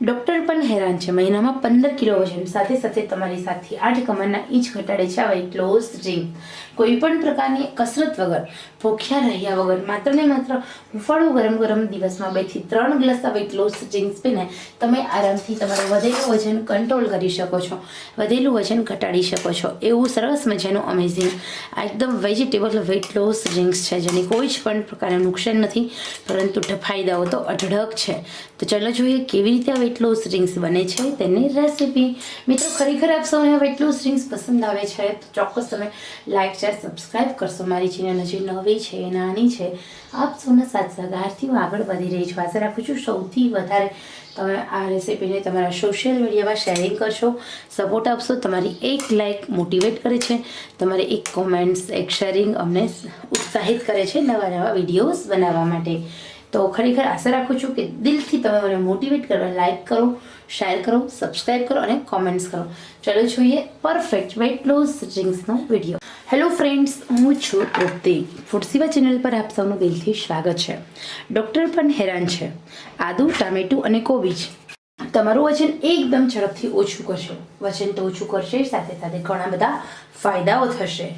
Doctor પણ હેરાન છે. મહિનામાં પંદર કિલો વજન સાથે સાથે તમારી સાથે આઠ કમરના ઇંચ ઘટાડે છે. આ વેઇટ લોસ ડ્રિંક કોઈ પણ પ્રકારની કસરત વગર, ભૂખ્યા રહ્યા વગર, માત્ર ને માત્ર હુંફાળું ગરમ ગરમ દિવસમાં બેથી ત્રણ ગ્લાસ આ વેઇટ લોસ ડ્રિંક્સ પીને તમે આરામથી તમારું વધેલું વજન કંટ્રોલ કરી શકો છો. વધેલું વજન ઘટાડી શકો છો. એવું સરસ મજાનું અમેઝિંગ આ એકદમ વેજીટેબલ વેઇટ લોસ ડ્રિંક્સ છે, જેની કોઈ જ પણ પ્રકારનું નુકસાન નથી, પરંતુ ફાયદાઓ તો અઢળક છે. તો ચાલો જોઈએ કેવી રીતે આ વેટ લોસ ડ્રિંક્સ બને છે તેની રેસીપી. મિત્રો, ખરેખર આપ સૌને આ વેટ લોસ ડ્રિંક્સ પસંદ આવે છે, તો ચોક્કસ તમે લાઇક શેર સબસ્ક્રાઈબ કરશો. મારી ચેનલ હજી નવી છે, નાની છે, આપ સૌના સાથ સહકારથી હું આગળ વધી રહી છું. આશા રાખું છું સૌથી વધારે તમે આ રેસીપીને તમારા સોશિયલ મીડિયામાં શેરિંગ કરશો, સપોર્ટ આપશો, તમારી એક લાઇક મોટિવેટ કરે છે, તમારી એક કોમેન્ટ્સ, એક શેરિંગ અમને ઉત્સાહિત કરે છે નવા નવા વિડીયોઝ બનાવવા માટે. તો ખરેખર આશા રાખું છું કે દિલથી તમે મને મોટિવેટ કરવા લાઇક કરો શેર કરો સબસ્ક્રાઇબ કરો અને કોમેન્ટ્સ કરો. ચલો જોઈએ પરફેક્ટ વેટ લોસ ડ્રિંક્સનો વીડિયો હેલો ફ્રેન્ડ્સ હું છું તૃપ્તિ ફૂડસીવા ચેનલ પર આપ સૌનું દિલથી સ્વાગત છે. ડૉક્ટર પણ હેરાન છે. આદુ, ટામેટું અને કોબીજ. તમારું વજન એકદમ ઝડપથી ઓછું કરશે. વજન તો ઓછું કરશે, સાથે સાથે ઘણા બધા ફાયદાઓ થશે.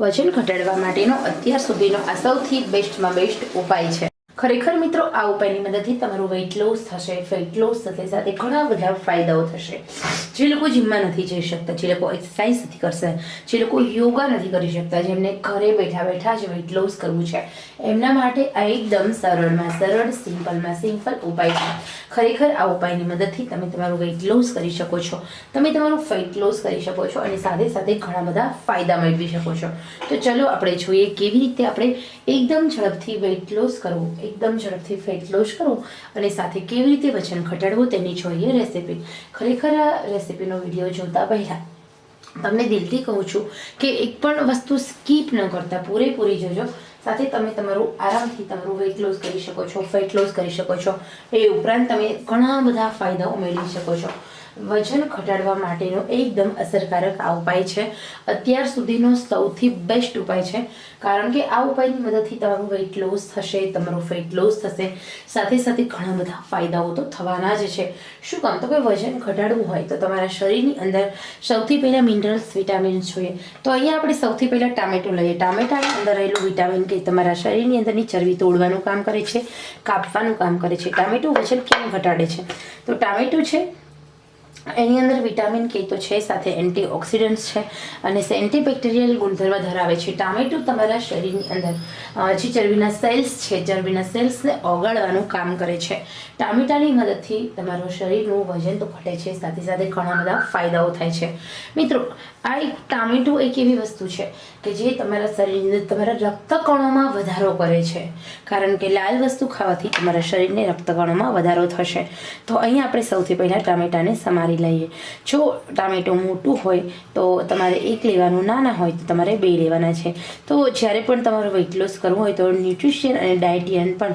વજન ઘટાડવા માટેનો અત્યાર સુધીનો આ સૌથી બેસ્ટમાં બેસ્ટ ઉપાય છે. ખરેખર મિત્રો, આ ઉપાયની મદદથી તમારું વેઇટ લોસ થશે ફેટ લોસ સાથે સાથે ઘણા બધા ફાયદાઓ થશે. જે લોકો જીમમાં નથી જઈ શકતા, જે લોકો એક્સરસાઇઝ નથી કરશે, જે લોકો યોગા નથી કરી શકતા, જેમને ઘરે બેઠા બેઠા જ વેઇટ લોસ કરવું છે. એમના માટે આ એકદમ સરળમાં, સરળ, સિમ્પલમાં, સિમ્પલ ઉપાય છે. ખરેખર આ ઉપાયની મદદથી તમે તમારું વેઇટ લોસ કરી શકો છો. તમે તમારું ફેટ લોસ કરી શકો છો અને સાથે સાથે ઘણા બધા ફાયદા મેળવી શકો છો. તો ચલો આપણે જોઈએ કેવી રીતે આપણે એકદમ ઝડપથી વેઇટ લોસ કરવું. એકદમ ઝડપથી ફેટ લોસ કરવું અને સાથે કેવી રીતે વજન ઘટાડવું તેની જોઈએ રેસીપી ખરેખર આ રેસીપીનો વીડિયો જોતા પહેલાં તમને દિલથી કહું છું કે એક પણ વસ્તુ સ્કીપ ન કરતા, પૂરેપૂરી જોજો. સાથે તમે તમારું આરામથી તમારું વેઇટ લોસ કરી શકો છો ફેટ લોસ કરી શકો છો. એ ઉપરાંત તમે ઘણા બધા ફાયદાઓ મેળવી શકો છો. વજન ઘટાડવા માટેનો એકદમ અસરકારક આ ઉપાય છે. અત્યાર સુધીનો સૌથી બેસ્ટ ઉપાય છે. કારણ કે આ ઉપાયની મદદથી તમારું વેઇટ લોસ થશે, તમારું ફેટ લોસ થશે. સાથે સાથે ઘણા બધા ફાયદાઓ તો થવાના જ છે. શું કામ? તો કે વજન ઘટાડવું હોય તો તમારા શરીરની અંદર સૌથી પહેલાં મિનરલ્સ વિટામિન્સ જોઈએ. તો અહીંયા આપણે સૌથી પહેલાં ટામેટું લઈએ. ટામેટાની અંદર રહેલું વિટામિન કે તમારા શરીરની અંદરની ચરબી તોડવાનું કામ કરે છે, કાપવાનું કામ કરે છે. ટામેટું વજન કેમ ઘટાડે છે? તો ટામેટું છે એની અંદર વિટામિન કે તો છે, સાથે એન્ટીઓક્સિડન્ટ્સ છે અને એન્ટીબેક્ટેરિયલ ગુણધર્મ ધરાવે છે. ટામેટું તમારા શરીરની અંદર જે ચરબીના સેલ્સ છે, ચરબીના સેલ્સને ઓગાળવાનું કામ કરે છે. ટામેટાની મદદથી તમારું શરીરનું વજન તો ઘટે છે, સાથે સાથે ઘણા બધા ફાયદાઓ થાય છે. મિત્રો આ એક ટામેટું એક એવી વસ્તુ છે કે જે તમારા શરીરને, તમારા રક્તકણોમાં વધારો કરે છે. કારણ કે લાલ વસ્તુ ખાવાથી તમારા શરીરને રક્તકણોમાં વધારો થશે. તો અહીં આપણે સૌથી પહેલાં ટામેટાને સમારી લઈએ. જો ટામેટું મોટું હોય, તો તમારે એક લેવાનું નાના હોય, તો તમારે બે લેવાના છે. તો જ્યારે પણ તમારું વેઇટ લોસ કરવું હોય, તો ન્યુટ્રિશિયન અને ડાયટિયન પણ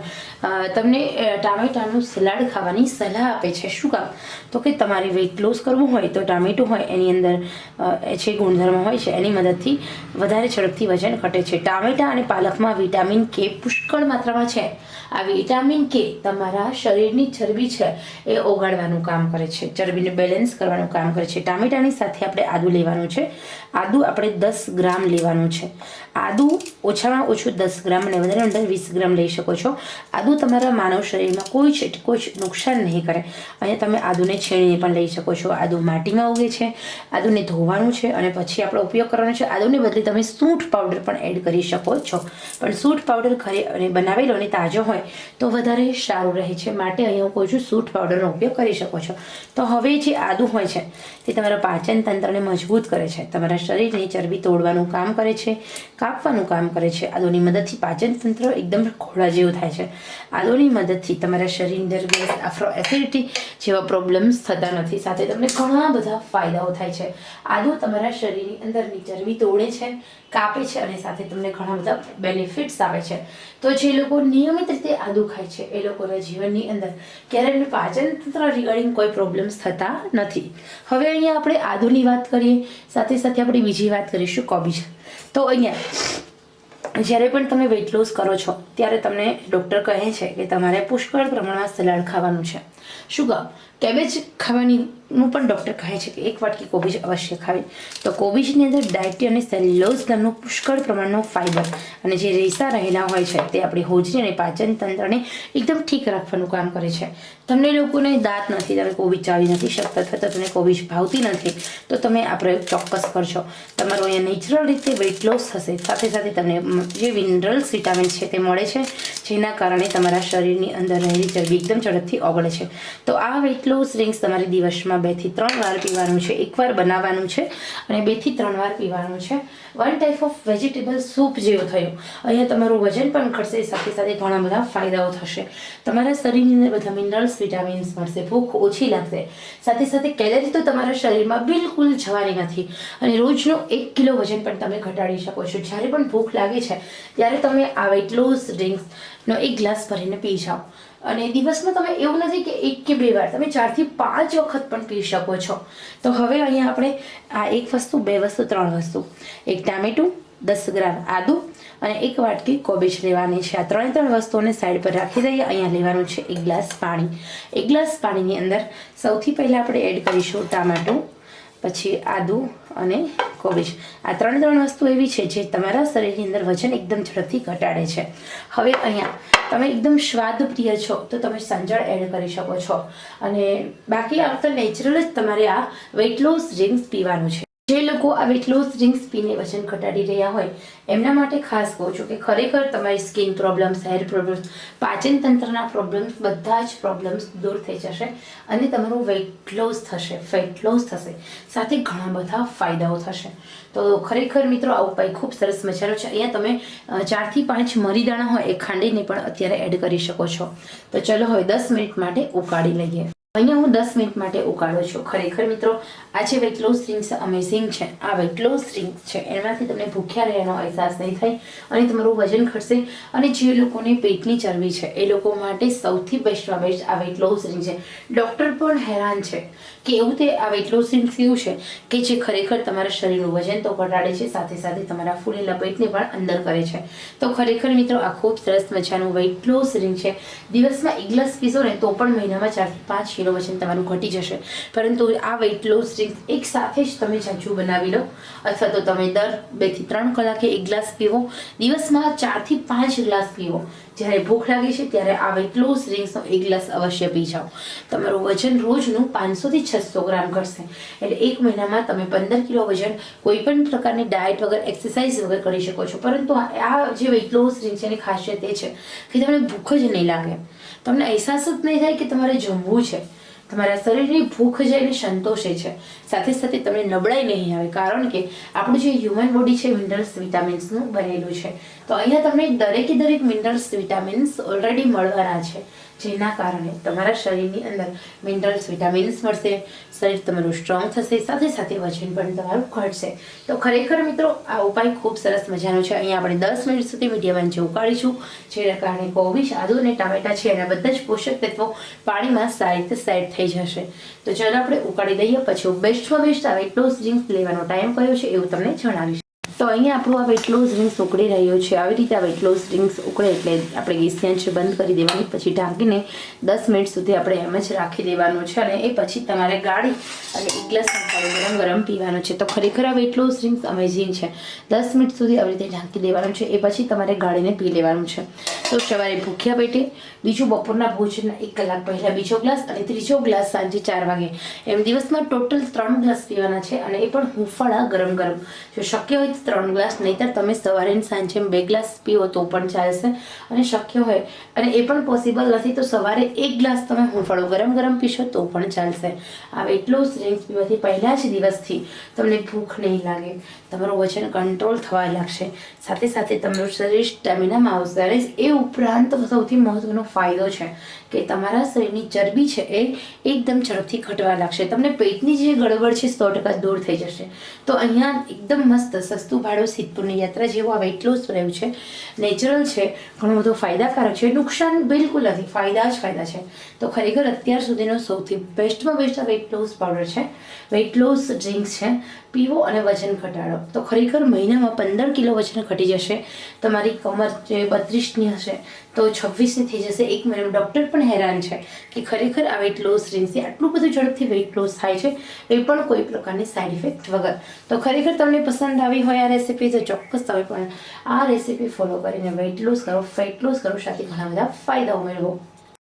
તમને ટામેટાનું સલાડ ખાવાની સલાહ આપે છે. શું કામ? તો કે તમારે વેઇટ લોસ કરવું હોય, તો ટામેટું હોય, એની અંદર જે ગુણધર્મ હોય છે, એની મદદથી વધારે ઝડપથી વજન ઘટે છે. ટામેટા અને પાલકમાં વિટામિન કે પુષ્કળ માત્રામાં છે. આ વિટામિન કે તમારા શરીરની ચરબી છે, એ ઓગાળવાનું કામ કરે છે. ચરબીને બેલેન્સ કરવાનું કામ કરે છે. ટામેટાની સાથે આપણે આદુ લેવાનું છે. આદુ આપણે દસ ગ્રામ લેવાનું છે. આદુ ઓછામાં ઓછું દસ ગ્રામ અને વધારે વધારે વીસ ગ્રામ લઈ શકો છો. આદુ તમારા માનવ શરીરમાં કોઈ જ કોઈ નુકસાન નહીં કરે. અહીંયા તમે આદુને છીણીને પણ લઈ શકો છો. આદુ માટીમાં ઉગે છે. આદુને ધોવાનું છે. અને પછી આપણે ઉપયોગ કરવાનો છે આદુને બદલે તમે સૂંઠ પાવડર પણ એડ કરી શકો છો. પણ સૂંઠ પાવડર ઘરે અને બનાવેલો અને તાજો હોય તો વધારે સારું રહે છે. માટે અહીંયા હું કહું છું સૂંઠ પાવડરનો ઉપયોગ કરી શકો છો. તો હવે જે આદુ હોય છે, તે તમારા પાચન તંત્રને મજબૂત કરે છે. તમારા શરીરની ચરબી તોડવાનું કામ કરે છે, કાપવાનું કામ કરે છે. આદુની મદદથી પાચન તંત્ર એકદમ ખોળા જેવું થાય છે. આદુની મદદથી તમારા શરીરની અંદર ગેસ, આફ્રો એસિડિટી જેવા પ્રોબ્લેમ્સ થતા નથી. સાથે તમને ઘણા બધા ફાયદાઓ થાય છે. આદુ તમારા શરીરની અંદરની ચરબી તોડે છે, કાપે છે અને સાથે તમને ઘણા બધા બેનિફિટ્સ આવે છે. તો જે લોકો નિયમિત રીતે આદુ ખાય છે, એ લોકોના જીવનની અંદર ક્યારેય પાચન તંત્ર રિગાર્ડિંગ કોઈ પ્રોબ્લેમ્સ થતા નથી. હવે અહીંયા આપણે આદુની વાત કરીએ, સાથે સાથે આપણે બીજી વાત કરીશું કોબીજ તો અહીંયા જ્યારે પણ તમે વેઇટ લોસ કરો છો, ત્યારે તમને ડૉક્ટર કહે છે કે તમારે પુષ્કળ પ્રમાણમાં સલાડ ખાવાનું છે. શું કહો કેબેજ ખાવાનીનું પણ ડૉક્ટર કહે છે કે એક વાટકી કોબીજ અવશ્ય ખાવી. તો કોબીજની અંદર ડાયટી અને સેલ્યુલોઝ નામનું પુષ્કળ પ્રમાણનું ફાઇબર અને જે રેસા રહેલા હોય છે તે આપણી હોજરી અને પાચન તંત્રને એકદમ ઠીક રાખવાનું કામ કરે છે. તમને લોકોને દાંત નથી, તમે કોબીજ ચાવી નથી શકતા, અથવા તો તમને કોબીજ ભાવતી નથી, તો તમે આ પ્રયોગ ચોક્કસ કરશો તમારો અહીંયા નેચરલ રીતે વેઇટ લોસ થશે સાથે સાથે તમને જે મિનરલ્સ વિટામિન્સ છે તે મળે છે. જેના કારણે તમારા શરીરની અંદર રહેલી ચરબી એકદમ ઝડપથી ઓગળે છે. તો આ વેઇટ લોસ ડ્રિંક્સ તમારે દિવસમાં બેથી ત્રણ વાર પીવાનું છે. એકવાર બનાવવાનું છે અને બેથી ત્રણ વાર પીવાનું છે. One type of vegetable soup જેવો થયો. અહીંયા તમારું વજન પણ ઘટશે, સાથે સાથે ઘણા બધા ફાયદાઓ થશે. તમારા શરીરની અંદર બધા મિનરલ્સ વિટામિન્સ મળશે, ભૂખ ઓછી લાગશે. સાથે સાથે કેલરી તો તમારા શરીરમાં બિલકુલ જવાની નથી. અને રોજનું એક કિલો વજન પણ તમે ઘટાડી શકો છો. જ્યારે પણ ભૂખ લાગે છે, ત્યારે તમે આ વેટ લોસ ડ્રિંક્સનો એક ગ્લાસ ભરીને પી જાઓ. અને દિવસમાં તમે એવું નથી કે એક કે બે વાર, તમે ચારથી પાંચ વખત પણ પી શકો છો. તો હવે અહીંયા આપણે આ એક વસ્તુ, બે વસ્તુ, ત્રણ વસ્તુ. એક ટામેટું, દસ ગ્રામ આદુ અને એક વાટકી કોબીજ લેવાની છે. આ ત્રણે ત્રણ વસ્તુઓને સાઈડ પર રાખી દઈએ. અહીંયા લેવાનું છે એક ગ્લાસ પાણી. એક ગ્લાસ પાણીની અંદર સૌથી પહેલાં આપણે એડ કરીશું ટામેટું. પછી આદુ અને કોબીજ. આ ત્રણ ત્રણ વસ્તુ એવી છે જે તમારા શરીરની અંદર વજન એકદમ ઝડપથી ઘટાડે છે. હવે અહીંયા, તમે એકદમ સ્વાદ પ્રિય છો, તો તમે સંજળ એડ કરી શકો છો. અને બાકી આવતા નેચરલ જ તમારે આ વેટ લોસ ડ્રિંક્સ પીવાનું છે. જે લોકો આવી ક્લોઝ ડ્રિંક્સ પીને વજન ઘટાડી રહ્યા હોય, એમના માટે ખાસ કહું છું કે ખરેખર તમારી સ્કિન પ્રોબ્લેમ્સ હેર પ્રોબ્લેમ્સ પાચન તંત્રના પ્રોબ્લેમ્સ બધા જ પ્રોબ્લેમ્સ દૂર થઈ જશે અને તમારું વેઇટ લોસ થશે ફેટ લોસ થશે. સાથે ઘણા બધા ફાયદાઓ થશે. તો ખરેખર મિત્રો, આ ઉપાય ખૂબ સરસ મજાનો છે. અહીંયા તમે ચારથી પાંચ મરીદાણા હોય એ ખાંડીને પણ અત્યારે એડ કરી શકો છો. તો ચલો હવે દસ મિનિટ માટે ઉકાળી લઈએ. અહીંયા હું દસ મિનિટ માટે ઉકાળું છું. ખરેખર મિત્રો, આ જે વેટ લોસ ડ્રિંક્સ અમેઝિંગ છે. આ વેટ લોસ ડ્રિંક્સ છે એમાંથી તમને ભૂખ્યા રહેવાનો અહેસાસ નહીં થાય અને તમારું વજન ઘટશે અને જે લોકોને પેટની ચરબી છે, એ લોકો માટે સૌથી બેસ્ટમાં બેસ્ટ આ વેટ લોસ ડ્રિંક છે. ડૉક્ટર પણ હેરાન છે કે એવું તે આ વેટ લોસ ડ્રિંક્સ એવું છે કે જે ખરેખર તમારા શરીરનું વજન તો ઘટાડે છે, સાથે સાથે તમારા ફૂલેલા પેટને પણ અંદર કરે છે. તો ખરેખર મિત્રો, આ ખૂબ સરસ મજાનું વેટ લોસ ડ્રિંક છે. દિવસમાં એક ગ્લાસ પીશો ને તો પણ મહિનામાં ચારથી પાંચ કિલો વજન તમારું ઘટી જશે. પરંતુ આ વેઇટ લોસ ડ્રિંક એક સાથે જ તમે જાજુ બનાવી લો. અથવા તો તમે દર બેથી ત્રણ કલાકે એક ગ્લાસ પીવો. દિવસમાં ચારથી પાંચ ગ્લાસ પીવો. જ્યારે ભૂખ લાગે છે ત્યારે આ વેટ લોસ ડ્રિંક્સનો એક ગ્લાસ અવશ્ય પી જાઓ. તમારું વજન રોજનું પાંચસોથી છસો ગ્રામ ઘટશે. એટલે એક મહિનામાં તમે પંદર કિલો વજન કોઈ પણ પ્રકારની ડાયટ વગર એક્સરસાઇઝ વગર કરી શકો છો. પરંતુ આ આ જે વેટ લોસ ડ્રિંક છે એની ખાસિયત એ છે કે તમને ભૂખ જ નહીં લાગે. તમને અહેસાસ જ નહીં થાય કે તમારે જમવું છે. તમારા શરીરની ભૂખ છે એને સંતોષે છે. સાથે સાથે તમને નબળાઈ નહીં આવે, કારણ કે આપણું જે હ્યુમન બોડી છે મિનરલ્સ વિટામિન્સનું બનેલું છે. તો અહીંયા તમને દરેકે દરેક મિનરલ્સ વિટામિન્સ ઓલરેડી મળવાના છે. જેના કારણે તમારા શરીરની અંદર મિનરલ્સ વિટામિન્સ મળશે, શરીર તમારું સ્ટ્રોંગ થશે, સાથે સાથે વજન પણ તમારું ઘટશે. તો ખરેખર મિત્રો, આ ઉપાય ખૂબ સરસ મજાનો છે. અહીંયા આપણે દસ મિનિટ સુધી મીડિયમ જે ઉકાળીશું જેના કારણે કોબીજ આદુ અને ટામેટા છે, એના બધા જ પોષક તત્વો પાણીમાં સારી રીતે સેટ થઈ જશે. તો ચાલો આપણે ઉકાળી દઈએ, પછી બેસ્ટમાં બેસ્ટ આવે વેટ લોસ ડ્રિંક્સ લેવાનો ટાઈમ કયો છે એવું તમને જણાવીશ. તો અહીંયા આપણું આ વેટ લોસ ડ્રિંક્સ ઉકળી રહ્યો છે. આવી રીતે આ વેટ લોસ ઉકળે એટલે આપણે ગેસની આંચ બંધ કરી દેવાની, પછી ઢાંકીને દસ મિનિટ સુધી આપણે એમ જ રાખી દેવાનું છે અને એ પછી તમારે ગાળી અને એક ગ્લાસ ગરમ ગરમ પીવાનો છે. તો ખરેખર આ વેટ લોસ ડ્રિંક્સ અમેઝિંગ છે. દસ મિનિટ સુધી આવી રીતે ઢાંકી દેવાનું છે, એ પછી તમારે ગાળીને પી લેવાનું છે. તો સવારે ભૂખ્યા પેટે બીજું બપોરના ભોજનના એક કલાક પહેલાં બીજો ગ્લાસ અને ત્રીજો ગ્લાસ સાંજે ચાર વાગે. એમ દિવસમાં ટોટલ ત્રણ ગ્લાસ પીવાના છે અને એ પણ હુંફાળા ગરમ ગરમ. જો શક્ય હોય ત્રણ ગ્લાસ, નહીંતર તમે સવારે ને સાંજે બે ગ્લાસ પીવો તો પણ ચાલશે અને શક્ય હોય. અને એ પણ પોસિબલ નથી તો સવારે એક ગ્લાસ તમે હુંફાળો ગરમ ગરમ પીશો તો પણ ચાલશે. આ એટલો ડ્રિંક્સ પીવાથી પહેલા જ દિવસથી તમને ભૂખ નહીં લાગે. તમારું વજન કંટ્રોલ થવા લાગશે. સાથે સાથે તમારું શરીર સ્ટેમિનામાં આવશે. અને એ ઉપરાંત સૌથી મહત્ત્વનો ફાયદો છે કે તમારા શરીરની ચરબી છે એ એકદમ ઝડપથી ઘટવા લાગશે. તમને પેટની જે ગડબડ છે સો ટકા દૂર થઈ જશે. તો અહીંયા એકદમ મસ્ત, સસ્તું ભાડું સિદ્ધપુરની યાત્રા જેવું આવે એટલું જ રહ્યું છે. નેચરલ છે, ઘણું બધું ફાયદાકારક છે. નુકસાન બિલકુલ નથી, ફાયદા જ ફાયદા છે. તો ખરેખર અત્યાર સુધીનો સૌથી બેસ્ટમાં બેસ્ટ વેઇટ લોસ પાવડર છે. વેઇટ લોસ ડ્રિંક્સ છે. પીવો અને વજન ઘટાડો. તો ખરેખર મહિનામાં પંદર કિલો વજન ઘટી જશે. તમારી કમર જે બત્રીસની હશે, તો છવ્વીસની થઈ જશે. એક મહિનામાં ડૉક્ટર પણ હેરાન છે કે ખરેખર આ વેઇટ લોસ ડ્રિંક્સથી આટલું બધું ઝડપથી વેઇટ લોસ થાય છે, એ પણ કોઈ પ્રકારની સાઇડ ઇફેક્ટ વગર. તો ખરેખર તમને પસંદ આવી હોય આ રેસીપી તો ચોક્કસ તમે પણ આ રેસીપી ફોલો કરીને વેઇટ લોસ કરો ફેટ લોસ કરો સાથે ઘણા બધા ફાયદાઓ મેળવો